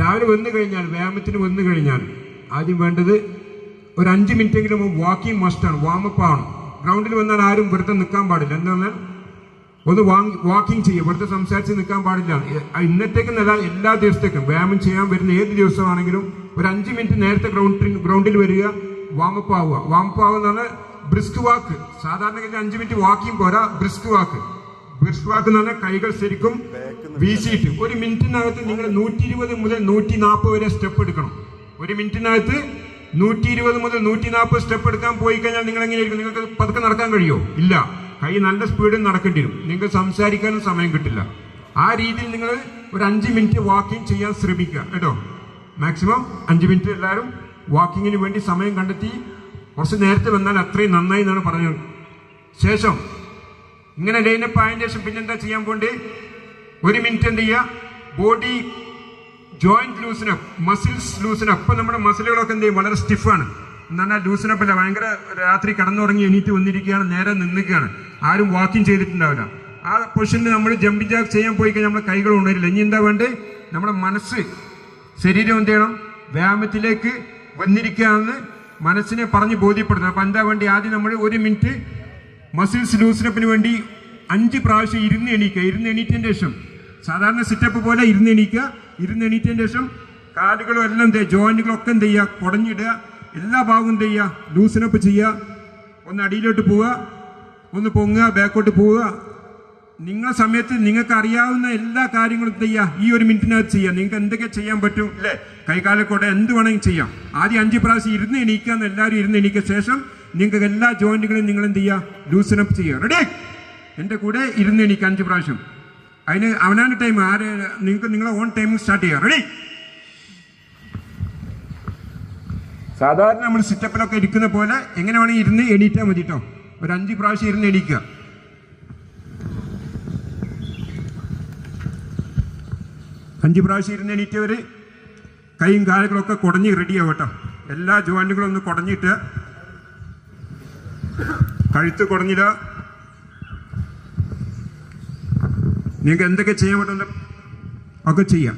രാവിലെ വന്നു കഴിഞ്ഞാൽ വ്യായാമത്തിന് വന്നു കഴിഞ്ഞാൽ ആദ്യം വേണ്ടത് ഒരു അഞ്ച് മിനിറ്റെങ്കിലും വാക്കിംഗ് മസ്റ്റാണ് വാമപ്പ് ആണ്. ഗ്രൗണ്ടിൽ വന്നാൽ ആരും വെറുതെ നിൽക്കാൻ പാടില്ല. എന്താ പറഞ്ഞാൽ ഒന്ന് വാക്കിംഗ് ചെയ്യുക വെറുതെ സംസാരിച്ച് നിൽക്കാൻ പാടില്ല. ഇന്നത്തേക്ക് ഇന്നത്തേക്കെന്നല്ല എല്ലാ ദിവസത്തേക്കും വ്യായാമം ചെയ്യാൻ വരുന്ന ഏത് ദിവസമാണെങ്കിലും ഒരു അഞ്ച് മിനിറ്റ് നേരത്തെ ഗ്രൗണ്ടിൽ ഗ്രൗണ്ടിൽ വരിക വാമപ്പ് ആവുക. വാമപ്പ് ആവുക എന്ന് പറഞ്ഞാൽ ബ്രിസ്ക് വാക്ക് സാധാരണഗതിയിൽ അഞ്ച് മിനിറ്റ് വാക്കിംഗ് പോരാ ബ്രിസ്ക് വാക്ക് പറഞ്ഞാൽ കൈകൾ ശരിക്കും വീശിയിട്ട്. ഒരു മിനിറ്റിനകത്ത് നിങ്ങൾ നൂറ്റി ഇരുപത് മുതൽ നൂറ്റി നാൽപ്പത് വരെ സ്റ്റെപ്പ് എടുക്കണം. ഒരു മിനിറ്റിനകത്ത് നൂറ്റി ഇരുപത് മുതൽ നൂറ്റി നാൽപ്പത് സ്റ്റെപ്പ് എടുക്കാൻ പോയി കഴിഞ്ഞാൽ നിങ്ങൾ എങ്ങനെയായിരിക്കും നിങ്ങൾക്ക് പതുക്കെ നടക്കാൻ കഴിയുമോ ഇല്ല. കൈ നല്ല സ്പീഡിൽ നടക്കേണ്ടി വരും. നിങ്ങൾ സംസാരിക്കാനും സമയം കിട്ടില്ല. ആ രീതിയിൽ നിങ്ങൾ ഒരു അഞ്ച് മിനിറ്റ് വാക്കിംഗ് ചെയ്യാൻ ശ്രമിക്കുക. കേട്ടോ? മാക്സിമം അഞ്ച് മിനിറ്റ് എല്ലാവരും വാക്കിങ്ങിന് വേണ്ടി സമയം കണ്ടെത്തി. കുറച്ച് നേരത്തെ വന്നാൽ അത്രയും നന്നായി എന്നാണ് പറഞ്ഞത്. ശേഷം ഇങ്ങനെ ലൈനപ്പ് ആയതിനു ശേഷം പിന്നെന്താ ചെയ്യാൻ പോണ്ട്? ഒരു മിനിറ്റ് എന്ത് ചെയ്യുക body joint loosen up muscles loosen up അപ്പൊ. നമ്മുടെ മസിലുകളൊക്കെ എന്ത് ചെയ്യും? വളരെ സ്റ്റിഫാണ് എന്നാൽ ലൂസിനപ്പ് അല്ല ഭയങ്കര രാത്രി കടന്നുറങ്ങി എണീറ്റ് വന്നിരിക്കുകയാണ് നേരെ നിന്നിക്കുകയാണ് ആരും വാക്കിംഗ് ചെയ്തിട്ടുണ്ടാവില്ല. ആ പൊസിഷനിൽ നമ്മൾ ജമ്പിങ് ജാക്ക് ചെയ്യാൻ പോയി കഴിഞ്ഞാൽ നമ്മുടെ കൈകൾ ഉണരില്ല ഇനി എന്താ വേണ്ടത്? നമ്മുടെ മനസ്സ് ശരീരം എന്ത് ചെയ്യണം? വ്യായാമത്തിലേക്ക് വന്നിരിക്കുകയാണെന്ന് മനസ്സിനെ പറഞ്ഞ് ബോധ്യപ്പെടുന്നത് അപ്പം എന്താ വേണ്ടി ആദ്യം നമ്മൾ ഒരു മിനിറ്റ് മസിൽസ് ലൂസിനപ്പിന് വേണ്ടി അഞ്ച് പ്രാവശ്യം ഇരുന്ന് എണീക്കുക. ഇരുന്ന് എണീറ്റതിന് ശേഷം സാധാരണ സിറ്റപ്പ് പോലെ ഇരുന്ന് എണീക്കുക. ഇരുന്ന് എണീറ്റതിന് ശേഷം കാലുകളും എല്ലാം എന്ത് ചെയ്യുക ജോയിന്റുകളൊക്കെ എന്ത് ചെയ്യുക? കുടഞ്ഞിടുക. എല്ലാ ഭാഗവും എന്ത് ചെയ്യുക? ലൂസിനപ്പ് ചെയ്യുക. ഒന്ന് അടിയിലോട്ട് പോവുക. ഒന്ന് പൊങ്ങുക. ബാക്കോട്ട് പോവുക. നിങ്ങളെ സമയത്ത് നിങ്ങൾക്ക് അറിയാവുന്ന എല്ലാ കാര്യങ്ങളും ചെയ്യുക? ഈ ഒരു മിനിറ്റിനകത്ത് ചെയ്യുക. നിങ്ങൾക്ക് എന്തൊക്കെ ചെയ്യാൻ പറ്റും? അല്ലേ? കൈകാലക്കോട്ടെ എന്ത് വേണമെങ്കിൽ ചെയ്യാം. ആദ്യം അഞ്ച് പ്രാവശ്യം ഇരുന്ന് എണീക്കുക എന്ന് എല്ലാവരും ഇരുന്ന് എണീക്കുക ശേഷം നിങ്ങൾക്ക് എല്ലാ ജോയിന്റുകളും നിങ്ങൾ എന്ത് ചെയ്യുക ലൂസനപ്പ് ചെയ്യുക. റെഡി എന്റെ കൂടെ ഇരുന്ന് എനിക്ക് അഞ്ച് പ്രാവശ്യം. അതിന് അവനാന്റെ ടൈം ആര് നിങ്ങൾക്ക് നിങ്ങളെ ഓൺ ടൈം സ്റ്റാർട്ട് ചെയ്യുക റെഡി സാധാരണ നമ്മൾ സിറ്റപ്പിലൊക്കെ ഇരിക്കുന്ന പോലെ എങ്ങനെ വേണമെങ്കിൽ ഇരുന്ന് എണീറ്റാൽ മതി കേട്ടോ ഒരു അഞ്ച് പ്രാവശ്യം ഇരുന്ന് എണീക്കുക. അഞ്ച് പ്രാവശ്യം ഇരുന്ന് എണീറ്റവർ കൈയും കാലുകളൊക്കെ കുടഞ്ഞ് റെഡിയാവും കേട്ടോ എല്ലാ ജോയിന്റുകളും ഒന്ന് കുടഞ്ഞിട്ട് കഴുത്ത് കുറഞ്ഞില്ല നിങ്ങൾക്ക് എന്തൊക്കെ ചെയ്യാൻ പറ്റുന്ന ഒക്കെ ചെയ്യാം.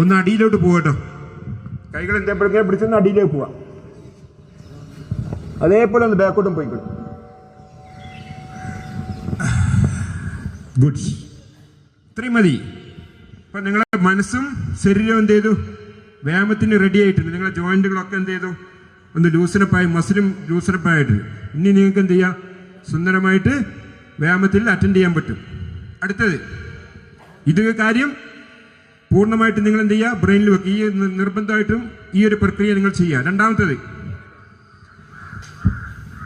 ഒന്ന് അടിയിലോട്ട് പോകട്ടോ കൈകൾ എന്തെപ്പോഴൊക്കെ പിടിച്ചൊന്ന് അടിയിലേക്ക് പോവാം അതേപോലെ ഒന്ന് ബാക്കോട്ടും പോയിക്കോളും ഗുഡ് ഇത്രയും മതി. അപ്പൊ നിങ്ങളെ മനസ്സും ശരീരവും എന്ത് ചെയ്തു? വ്യായാമത്തിന് റെഡി ആയിട്ടുണ്ട്. നിങ്ങളെ ജോയിന്റുകളൊക്കെ എന്ത് ചെയ്തു? ഒന്ന് ലൂസനപ്പായി മസിലും ലൂസനപ്പായിട്ടുണ്ട് ഇനി നിങ്ങൾക്ക് എന്ത് ചെയ്യാം? സുന്ദരമായിട്ട് വ്യായാമത്തിൽ അറ്റൻഡ് ചെയ്യാൻ പറ്റും. അടുത്തത് ഇത് കാര്യം പൂർണമായിട്ട് നിങ്ങൾ എന്ത് ചെയ്യുക? ബ്രെയിനിൽ വെക്കുക ഈ നിർബന്ധമായിട്ടും ഈ ഒരു പ്രക്രിയ നിങ്ങൾ ചെയ്യുക. രണ്ടാമത്തത്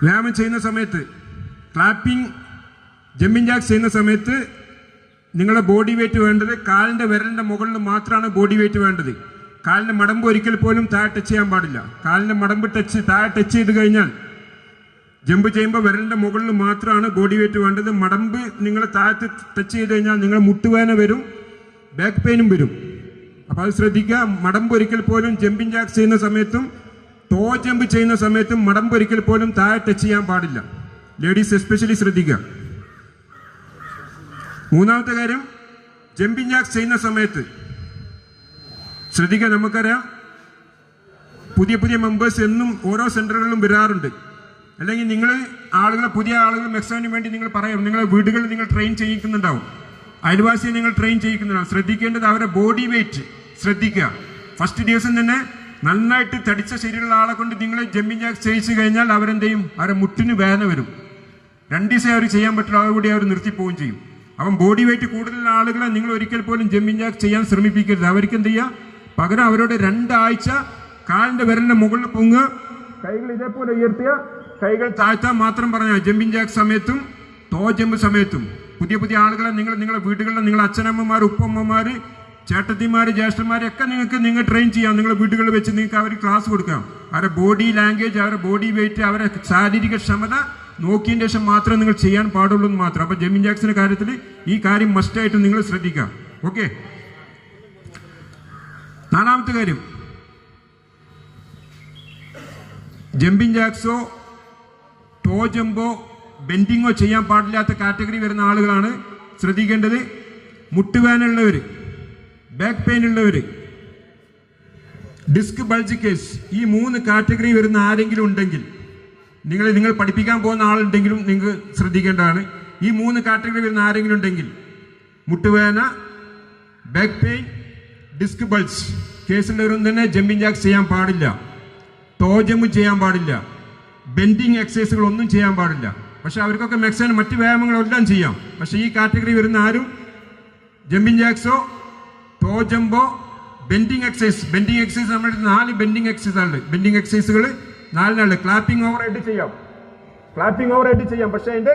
വ്യായാമം ചെയ്യുന്ന സമയത്ത് ക്ലാപ്പിംഗ് ജമ്പിങ് ജാക്സ് ചെയ്യുന്ന സമയത്ത് നിങ്ങളുടെ ബോഡി വെയിറ്റ് വേണ്ടത് കാലിന്റെ വിരലിന്റെ മുകളിൽ മാത്രമാണ് ബോഡി വെയിറ്റ് വേണ്ടത്. കാലിന്റെ മടമ്പ് ഒരിക്കൽ പോലും താഴെ ടച്ച് ചെയ്യാൻ പാടില്ല. കാലിന് മടമ്പ് ടച്ച് താഴെ ടച്ച് ചെയ്ത് കഴിഞ്ഞാൽ ജമ്പ് ചെയ്യുമ്പോൾ വിരലിന്റെ മുകളിൽ മാത്രമാണ് ബോഡി വെയിറ്റ് വേണ്ടത്. മടമ്പ് നിങ്ങൾ താഴത്ത് ടച്ച് ചെയ്ത് കഴിഞ്ഞാൽ നിങ്ങൾ മുട്ടുവേന വരും ബാക്ക് പെയിനും വരും. അപ്പോൾ അത് ശ്രദ്ധിക്കുക. മടമ്പ് ഒരിക്കൽ പോലും ജമ്പിങ് ജാക്സ് ചെയ്യുന്ന സമയത്തും ടോ ജമ്പ് ചെയ്യുന്ന സമയത്തും മടമ്പ് ഒരിക്കൽ പോലും താഴെ ടച്ച് ചെയ്യാൻ പാടില്ല. ലേഡീസ് എസ്പെഷ്യലി ശ്രദ്ധിക്കുക. മൂന്നാമത്തെ കാര്യം ജമ്പിങ് ജാക്സ് ചെയ്യുന്ന സമയത്ത് ശ്രദ്ധിക്കുക നമുക്കറിയാം. പുതിയ പുതിയ മെമ്പേഴ്സ് എന്നും ഓരോ സെന്ററുകളിലും വരാറുണ്ട്. അല്ലെങ്കിൽ നിങ്ങൾ ആളുകളെ പുതിയ ആളുകൾ മെക്സാമിന് വേണ്ടി നിങ്ങൾ പറയും. നിങ്ങളെ വീടുകളിൽ നിങ്ങൾ ട്രെയിൻ ചെയ്യിക്കുന്നുണ്ടാവും. അയൽവാസിയെ നിങ്ങൾ ട്രെയിൻ ചെയ്യിക്കുന്നുണ്ടാവും. ശ്രദ്ധിക്കേണ്ടത് അവരുടെ ബോഡി വെയിറ്റ് ശ്രദ്ധിക്കുക. ഫസ്റ്റ് ദിവസം തന്നെ നന്നായിട്ട് തടിച്ച ശരീരമുള്ള ആളെ കൊണ്ട് നിങ്ങൾ ജമ്പിങ് ജാക്സ് ചെയ്യിച്ചു കഴിഞ്ഞാൽ അവരെന്ത് ചെയ്യും മുട്ടിന് വേദന വരും. രണ്ട് ദിവസം അവർ ചെയ്യാൻ പറ്റില്ല. അതോടുകൂടി അവർ നിർത്തിപ്പോവുകയും ചെയ്യും. അപ്പം ബോഡി വെയിറ്റ് കൂടുതലുള്ള ആളുകളെ നിങ്ങൾ ഒരിക്കൽ പോലും ജമ്പിങ് ജാക്ക് ചെയ്യാൻ ശ്രമിപ്പിക്കരുത്. അവർക്ക് എന്ത് ചെയ്യുക പകരം അവരോട് രണ്ടാഴ്ച കാലിന്റെ വിരലിന്റെ മുകളിൽ പൊങ്ങ്. കൈകൾ ഇതേപോലെ ഉയർത്തിയ കൈകൾ താഴ്ത്താൻ മാത്രം പറഞ്ഞാൽ ജമ്പിങ് ജാക്ക് സമയത്തും തോ ജമ്പ് സമയത്തും. പുതിയ പുതിയ ആളുകളെ നിങ്ങൾ നിങ്ങളുടെ വീടുകളിലെ നിങ്ങളുടെ അച്ഛനമ്മമാർ ഉപ്പമ്മമാർ ചേട്ടത്തിമാർ ജ്യേഷ്ഠന്മാരൊക്കെ നിങ്ങൾക്ക് നിങ്ങൾ ട്രെയിൻ ചെയ്യാം. നിങ്ങളുടെ വീടുകളിൽ വെച്ച് നിങ്ങൾക്ക് അവർ ക്ലാസ് കൊടുക്കാം. അവരുടെ ബോഡി ലാംഗ്വേജ് അവരുടെ ബോഡി വെയിറ്റ് അവരുടെ ശാരീരിക ക്ഷമത നോക്കിയതിന് ശേഷം മാത്രമേ നിങ്ങൾ ചെയ്യാൻ പാടുള്ളൂ എന്ന് മാത്രം. അപ്പോൾ ജെമിൻ ജാക്സിന്റെ കാര്യത്തിൽ ഈ കാര്യം മസ്റ്റായിട്ട് നിങ്ങൾ ശ്രദ്ധിക്കാം ഓക്കെ നാലാമത്തെ കാര്യം. ജമ്പിങ് ജാക്സോ ടോ ജമ്പോ ബെൻഡിങ്ങോ ചെയ്യാൻ പാടില്ലാത്ത കാറ്റഗറി വരുന്ന ആളുകളാണ് ശ്രദ്ധിക്കേണ്ടത്. മുട്ടുവേനുള്ളവർ ബാക്ക് പെയിൻ ഉള്ളവർ ഡിസ്ക് ബൾജ് കേസ് ഈ മൂന്ന് കാറ്റഗറി വരുന്ന ആരെങ്കിലും ഉണ്ടെങ്കിൽ നിങ്ങൾ നിങ്ങൾ പഠിപ്പിക്കാൻ പോകുന്ന ആളുണ്ടെങ്കിലും നിങ്ങൾ ശ്രദ്ധിക്കേണ്ടതാണ്. ഈ മൂന്ന് കാറ്റഗറി വരുന്ന ആരെങ്കിലും ഉണ്ടെങ്കിൽ മുട്ടുവേന ബാക്ക് പെയിൻ ഡിസ്ക് ബൾസ് കേസിലൊരും തന്നെ ജമ്പിങ് ജാക്സ് ചെയ്യാൻ പാടില്ല. ടോ ജമ്പ് ചെയ്യാൻ പാടില്ല. ബെൻഡിങ് എക്സസൈസുകൾ ഒന്നും ചെയ്യാൻ പാടില്ല. പക്ഷെ അവർക്കൊക്കെ മാക്സിമം മറ്റ് വ്യായാമങ്ങളെല്ലാം ചെയ്യാം. പക്ഷേ ഈ കാറ്റഗറി വരുന്ന ആരും ജമ്പിങ് ജാക്സോ ടോ ജമ്പോ ബെൻഡിങ് എക്സസൈസ് ബെൻഡിങ് എക്സസൈസ് നമ്മൾ നാല് ബെൻഡിങ് എക്സസൈസ് ആണ്. ബെൻഡിങ് എക്സസൈസുകൾ നാലിനാണ് ക്ലാപ്പിംഗ് ഓവർ ആയിട്ട് ചെയ്യാം. ക്ലാപ്പിംഗ് ഓവർ ആയിട്ട് ചെയ്യാം. പക്ഷേ അതിന്റെ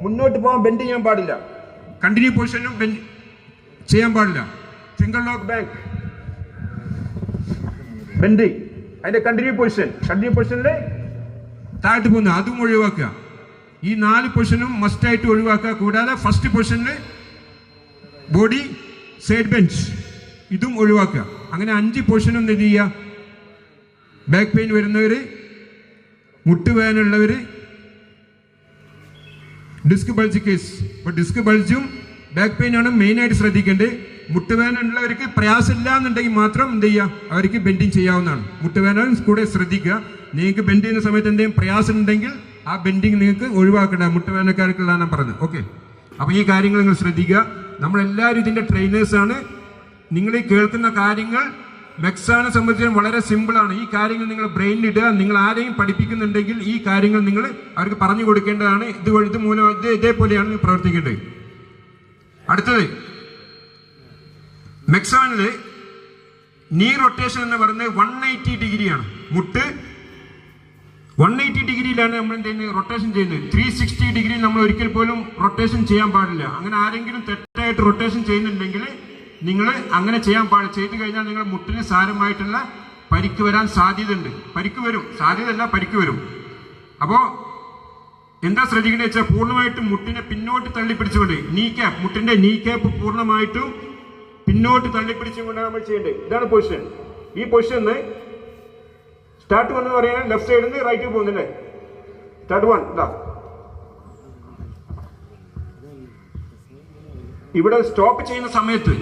മുന്നോട്ട് പോകാൻ ബെൻഡ് ചെയ്യാൻ പാടില്ല. കണ്ടിന്യൂ പൊസിഷനും ചെയ്യാൻ പാടില്ല. സിംഗിൾ ലോക്ക് ബാക്ക് ബെൻഡ് അതിന്റെ കണ്ടിന്യൂ പൊസിഷൻ കണ്ടിന്യൂ പൊസിഷനിൽ താഴ്ത്തു പോകുന്നു. അതും ഒഴിവാക്കുക. ഈ നാല് പൊസിഷനും മസ്റ്റായിട്ട് ഒഴിവാക്കുക. കൂടാതെ ഫസ്റ്റ് പൊസിഷനിൽ ബോഡി സൈഡ് ബെഞ്ച് ഇതും ഒഴിവാക്കുക. അങ്ങനെ അഞ്ച് പൊസിഷനും എന്ത് ചെയ്യുക? ബാക്ക് പെയിൻ വരുന്നവർ മുട്ടുവേദനയുള്ളവർ ഡിസ്ക് ബൾജ് കേസ് ഇപ്പോൾ ഡിസ്ക് ബൾജും ബാക്ക് പെയിനാണ് മെയിനായിട്ട് ശ്രദ്ധിക്കേണ്ടത്. മുട്ടുവേദന ഉള്ളവർക്ക് പ്രയാസമില്ല എന്നുണ്ടെങ്കിൽ മാത്രം എന്ത് ചെയ്യുക? അവർക്ക് ബെൻഡിങ് ചെയ്യാവുന്നതാണ്. മുട്ടുവേദന കൂടെ ശ്രദ്ധിക്കുക. നിങ്ങൾക്ക് ബെൻഡ് ചെയ്യുന്ന സമയത്ത് എന്തെങ്കിലും പ്രയാസം ഉണ്ടെങ്കിൽ ആ ബെൻഡിങ് നിങ്ങൾക്ക് ഒഴിവാക്കേണ്ട മുട്ടുവേദനക്കാർക്കുള്ള ഞാൻ പറഞ്ഞത്. ഓക്കെ അപ്പോൾ ഈ കാര്യങ്ങൾ നിങ്ങൾ ശ്രദ്ധിക്കുക. നമ്മളെല്ലാവരും ഇതിന്റെ ട്രെയിനേഴ്സാണ് നിങ്ങൾ ഈ കേൾക്കുന്ന കാര്യങ്ങൾ മെക്സാനെ സംബന്ധിച്ച് വളരെ സിമ്പിളാണ് ഈ കാര്യങ്ങൾ നിങ്ങൾ ബ്രെയിനിൽ ഇടുക. നിങ്ങൾ ആരെയും പഠിപ്പിക്കുന്നുണ്ടെങ്കിൽ ഈ കാര്യങ്ങൾ നിങ്ങൾ അവർക്ക് പറഞ്ഞു കൊടുക്കേണ്ടതാണ്. ഇത് ഇത് മൂലം ഇത് ഇതേപോലെയാണ് പ്രവർത്തിക്കേണ്ടത്. അടുത്തത് മെക്സാനിൽ നീ റൊട്ടേഷൻ എന്ന് പറയുന്നത് വൺ എയ്റ്റി ഡിഗ്രിയാണ്. മുട്ട് വൺ എയ്റ്റി ഡിഗ്രിയിലാണ് നമ്മൾ എന്ത് ചെയ്യുന്നത്? റൊട്ടേഷൻ ചെയ്യുന്നത്. ത്രീ സിക്സ്റ്റി ഡിഗ്രി നമ്മൾ ഒരിക്കൽ പോലും റൊട്ടേഷൻ ചെയ്യാൻ പാടില്ല. അങ്ങനെ ആരെങ്കിലും തെറ്റായിട്ട് റൊട്ടേഷൻ ചെയ്യുന്നുണ്ടെങ്കിൽ നിങ്ങൾ അങ്ങനെ ചെയ്യാൻ പാടില്ല. ചെയ്തു കഴിഞ്ഞാൽ നിങ്ങൾ മുട്ടിന് സാരമായിട്ടുള്ള പരിക്ക് വരാൻ സാധ്യതയുണ്ട്. പരിക്ക് വരും. സാധ്യതയല്ല പരിക്ക് വരും. അപ്പോൾ എന്താ ശ്രദ്ധിക്കേണ്ടത് വെച്ചാൽ പൂർണമായിട്ടും മുട്ടിനെ പിന്നോട്ട് തള്ളിപ്പിടിച്ചുകൊണ്ട് നീ ക്യാപ്പ് മുട്ടിന്റെ നീ ക്യാപ്പ് പൂർണമായിട്ടും പിന്നോട്ട് തള്ളിപ്പിടിച്ചുകൊണ്ടാണ് നമ്മൾ ചെയ്യേണ്ടത്. ഇതാണ് പൊസിഷൻ ഈ പൊസിഷൻ സ്റ്റാർട്ട് വൺ എന്ന് പറയാൻ ലെഫ്റ്റ് സൈഡിൽ നിന്ന് റൈറ്റ് പോകുന്നില്ലേ സ്റ്റാർട്ട് വൺ ഇതാ. ഇവിടെ സ്റ്റോപ്പ് ചെയ്യുന്ന സമയത്ത്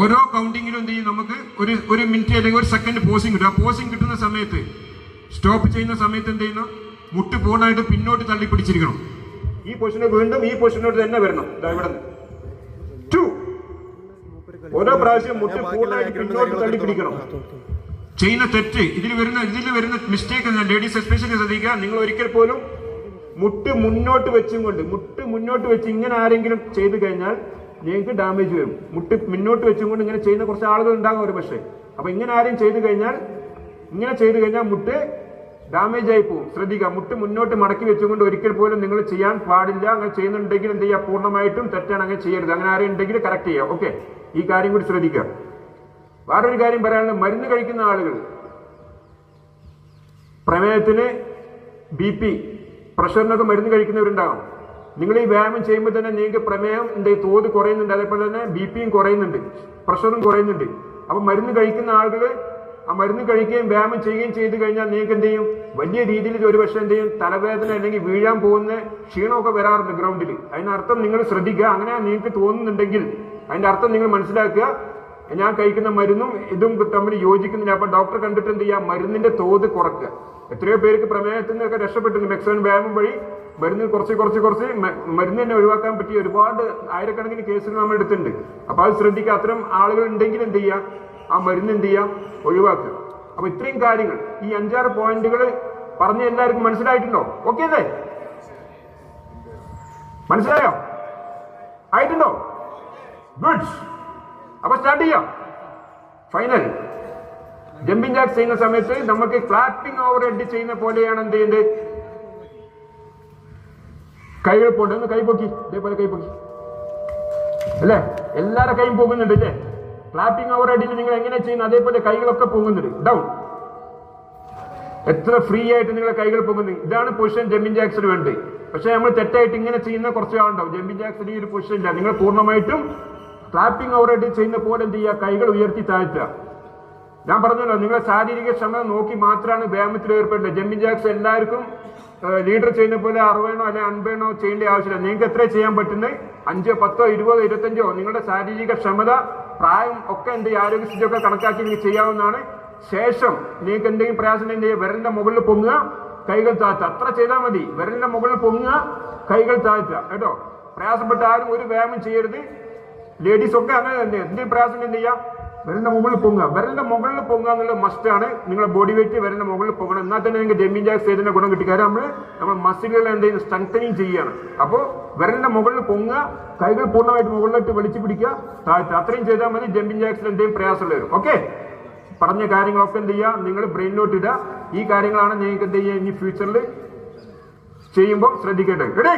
ഓരോ കൗണ്ടിങ്ങിലും എന്ത് ചെയ്യും നമുക്ക് ഒരു ഒരു മിനിറ്റ് അല്ലെങ്കിൽ ഒരു സെക്കൻഡ് പോസിങ് കിട്ടും. ആ പോസിങ് കിട്ടുന്ന സമയത്ത് സ്റ്റോപ്പ് ചെയ്യുന്ന സമയത്ത് എന്ത് ചെയ്യുന്നു? മുട്ട് പൂർണമായിട്ട് പിന്നോട്ട് തള്ളി പിടിച്ചിരിക്കണം ഈ പൊസിഷന് വീണ്ടും ഈ പൊസിഷനോട് തന്നെ വരണം. ഇതാ ഇവിടെ ടു ഓരോ പ്രാവശ്യം മുട്ട് പൂർണമായിട്ട് പിന്നോട്ട് തള്ളി പിടിക്കണം ചെയ്യുന്ന തെറ്റ് ഇതിൽ വരുന്ന ഇതിൽ വരുന്ന മിസ്റ്റേക്ക് ലേഡീസ് എസ്പെഷ്യലി ശ്രദ്ധിക്കുക. നിങ്ങൾ ഒരിക്കൽ പോലും മുട്ട് മുന്നോട്ട് വെച്ചും കൊണ്ട് മുട്ട് മുന്നോട്ട് വെച്ച് ഇങ്ങനെ ആരെങ്കിലും ചെയ്തു കഴിഞ്ഞാൽ നിങ്ങൾക്ക് ഡാമേജ് വരും. മുട്ട് മുന്നോട്ട് വെച്ചും കൊണ്ട് ഇങ്ങനെ ചെയ്യുന്ന കുറച്ച് ആളുകൾ ഉണ്ടാകും ഒരു പക്ഷേ അപ്പൊ ഇങ്ങനെ ആരെയും ചെയ്തു കഴിഞ്ഞാൽ ഇങ്ങനെ ചെയ്തു കഴിഞ്ഞാൽ മുട്ട് ഡാമേജ് ആയി പോകും. ശ്രദ്ധിക്കുക. മുട്ട് മുന്നോട്ട് മടക്കി വെച്ചുകൊണ്ട് ഒരിക്കൽ പോലും നിങ്ങൾ ചെയ്യാൻ പാടില്ല. അങ്ങനെ ചെയ്യുന്നുണ്ടെങ്കിൽ എന്ത് ചെയ്യുക? പൂർണമായിട്ടും തെറ്റാണ്. അങ്ങനെ ചെയ്യരുത്. അങ്ങനെ ആരെയും ഉണ്ടെങ്കിൽ കറക്റ്റ് ചെയ്യാം ഓക്കെ ഈ കാര്യം കൂടി ശ്രദ്ധിക്കുക. വേറൊരു കാര്യം പറയാനുള്ളത് മരുന്ന് കഴിക്കുന്ന ആളുകൾ പ്രമേഹത്തിന് ബി പി പ്രഷറിനൊക്കെ മരുന്ന് കഴിക്കുന്നവരുണ്ടാകും നിങ്ങൾ ഈ വ്യായാമം ചെയ്യുമ്പോൾ തന്നെ നിങ്ങൾക്ക് പ്രമേഹം ഉണ്ട് തോത് കുറയുന്നുണ്ട്. അതേപോലെ തന്നെ ബി പിയും കുറയുന്നുണ്ട്. പ്രഷറും കുറയുന്നുണ്ട്. അപ്പൊ മരുന്ന് കഴിക്കുന്ന ആളുകൾ ആ മരുന്ന് കഴിക്കുകയും വ്യായാമം ചെയ്യുകയും ചെയ്തു കഴിഞ്ഞാൽ നിങ്ങൾക്ക് എന്ത് ചെയ്യും? വലിയ രീതിയിൽ ഒരു പക്ഷേ എന്ത് ചെയ്യും? തലവേദന അല്ലെങ്കിൽ വീഴാൻ പോകുന്ന ക്ഷീണമൊക്കെ വരാറുണ്ട് ഗ്രൗണ്ടിൽ അതിനർത്ഥം നിങ്ങൾ ശ്രദ്ധിക്കുക. അങ്ങനെ നിങ്ങൾക്ക് തോന്നുന്നുണ്ടെങ്കിൽ അതിന്റെ അർത്ഥം നിങ്ങൾ മനസ്സിലാക്കുക. ഞാൻ കഴിക്കുന്ന മരുന്നും ഇതും തമ്മിൽ യോജിക്കുന്നില്ല. അപ്പൊ ഡോക്ടർ കണ്ടിട്ട് എന്ത് ചെയ്യുക? മരുന്നിന്റെ തോത് കുറക്കുക. എത്രയോ പേർക്ക് പ്രമേഹത്തിൽ നിന്നൊക്കെ രക്ഷപ്പെട്ടിട്ടുണ്ട് മെക്സിമം വ്യായാമം വഴി മരുന്ന് കുറച്ച് കുറച്ച് കുറച്ച് മരുന്ന് തന്നെ ഒഴിവാക്കാൻ പറ്റിയ ഒരുപാട് ആയിരക്കണക്കിന് കേസുകൾ നമ്മൾ എടുത്തിട്ടുണ്ട് അപ്പൊ അത് ശ്രദ്ധിക്കുക. അത്തരം ആളുകൾ ഉണ്ടെങ്കിൽ എന്ത് ചെയ്യാം ആ മരുന്ന് എന്ത് ചെയ്യാം? ഒഴിവാക്കുക. അപ്പൊ ഇത്രയും കാര്യങ്ങൾ ഈ അഞ്ചാറ് പോയിന്റുകൾ പറഞ്ഞ് എല്ലാവർക്കും മനസ്സിലായിട്ടുണ്ടോ? ഓക്കെ അല്ലേ? മനസ്സിലായോ? ആയിട്ടുണ്ടോ? ഗുഡ് അപ്പൊ സ്റ്റാർട്ട് ചെയ്യാം. ഫൈനൽ ജമ്പിങ് ജാക്ക് ചെയ്യുന്ന സമയത്ത് നമുക്ക് ക്ലാപ്പിംഗ് ഓവർ ഹെഡ് ചെയ്യുന്ന പോലെയാണ് എന്ത് ചെയ്യുന്നത് കൈകൾ പോണ്ട്. ഒന്ന് കൈ പൊക്കി. ഇതേപോലെ കൈ പൊക്കി. അല്ലേ? എല്ലാവരുടെ കൈയും പോകുന്നുണ്ട് അല്ലേ? ക്ലാപ്പിംഗ് അവർ അടിയിൽ നിങ്ങൾ എങ്ങനെ ചെയ്യുന്നു? അതേപോലെ കൈകളൊക്കെ പോകുന്നുണ്ട് ഡൗൺ എത്ര ഫ്രീ ആയിട്ട് നിങ്ങളെ കൈകൾ പോകുന്നത് ഇതാണ് പൊസിഷൻ ജമ്പിൻ ജാക്സിന് വേണ്ടി പക്ഷെ നമ്മൾ തെറ്റായിട്ട് ഇങ്ങനെ ചെയ്യുന്ന കുറച്ച് ആളുണ്ടാവും. ജമ്പിൻ ജാക്സിന് ഈ ഒരു പൊസിഷൻ ഇല്ല. നിങ്ങൾ പൂർണമായിട്ടും ക്ലാപ്പിംഗ് അടി ചെയ്യുന്ന പോലെ എന്ത് ചെയ്യുക? കൈകൾ ഉയർത്തി താഴ്ത്തുക. ഞാൻ പറഞ്ഞല്ലോ നിങ്ങളെ ശാരീരിക ക്ഷമ നോക്കി മാത്രമാണ് വ്യായാമത്തിൽ ഏർപ്പെടുന്നത് ജമ്പിൻ ജാക്സ് എല്ലാവർക്കും ലീഡർ ചെയ്യുന്ന പോലെ അറുപതിനോ അല്ലെ അൻപതിനോ ചെയ്യേണ്ട ആവശ്യമില്ല. നിങ്ങൾക്ക് എത്ര ചെയ്യാൻ പറ്റുന്നത്? അഞ്ചോ പത്തോ ഇരുപതോ ഇരുപത്തഞ്ചോ? നിങ്ങളുടെ ശാരീരിക ക്ഷമത പ്രായം ഒക്കെ ഈ ആരോഗ്യസ്ഥിതിയൊക്കെ കണക്കാക്കി നിങ്ങൾക്ക് ചെയ്യാവുന്നതാണ്. ശേഷം നിങ്ങൾക്ക് എന്തെങ്കിലും പ്രയാസം ചെയ്യുക വിരലിന്റെ മുകളിൽ പൊങ്ങുക കൈകൾ താഴ്ത്തുക. അത്ര ചെയ്താൽ മതി. വിരലിന്റെ മുകളിൽ പൊങ്ങുക കൈകൾ താഴ്ത്തുക. കേട്ടോ? പ്രയാസപ്പെട്ട ആരും ഒരു വ്യായാമം ചെയ്യരുത്. ലേഡീസ് ഒക്കെ അങ്ങനെ തന്നെ. എന്തെങ്കിലും പ്രയാസം എന്ത് ചെയ്യാം? വിരലിന്റെ മുകളിൽ പൊങ്ങുക. വിരലിന്റെ മുകളിൽ പൊങ്ങുക എന്നുള്ളത് ആണ്. നിങ്ങളുടെ ബോഡി വെയിറ്റ് വിരലിന്റെ മുകളിൽ പൊങ്ങണം. എന്നാൽ തന്നെ നിങ്ങൾക്ക് ജമ്മിൻ ജാക്സ് ചെയ്തതിന്റെ ഗുണം കിട്ടി. കാരണം നമ്മൾ നമ്മൾ മസിലുകൾ എന്തെങ്കിലും സ്ട്രെങ്തനിങ് ചെയ്യുകയാണ്. അപ്പോൾ വിരലിന്റെ മുകളിൽ പൊങ്ങുക കൈകൾ പൂർണമായിട്ട് മുകളിലോട്ട് വലിച്ചു പിടിക്കുക താഴ്ത്തുക. അത്രയും ചെയ്താൽ മതി ജമ്പിൻ ജാക്സിൽ എന്തെങ്കിലും പ്രയാസമുള്ള വരും ഓക്കെ പറഞ്ഞ കാര്യങ്ങളൊക്കെ എന്ത് ചെയ്യുക? നിങ്ങൾ ബ്രെയിനിലോട്ട് ഇടുക. ഈ കാര്യങ്ങളാണ് നിങ്ങൾക്ക് എന്ത് ചെയ്യുക? ഇനി ഫ്യൂച്ചറിൽ ചെയ്യുമ്പോൾ ശ്രദ്ധിക്കേണ്ടത്. റെഡി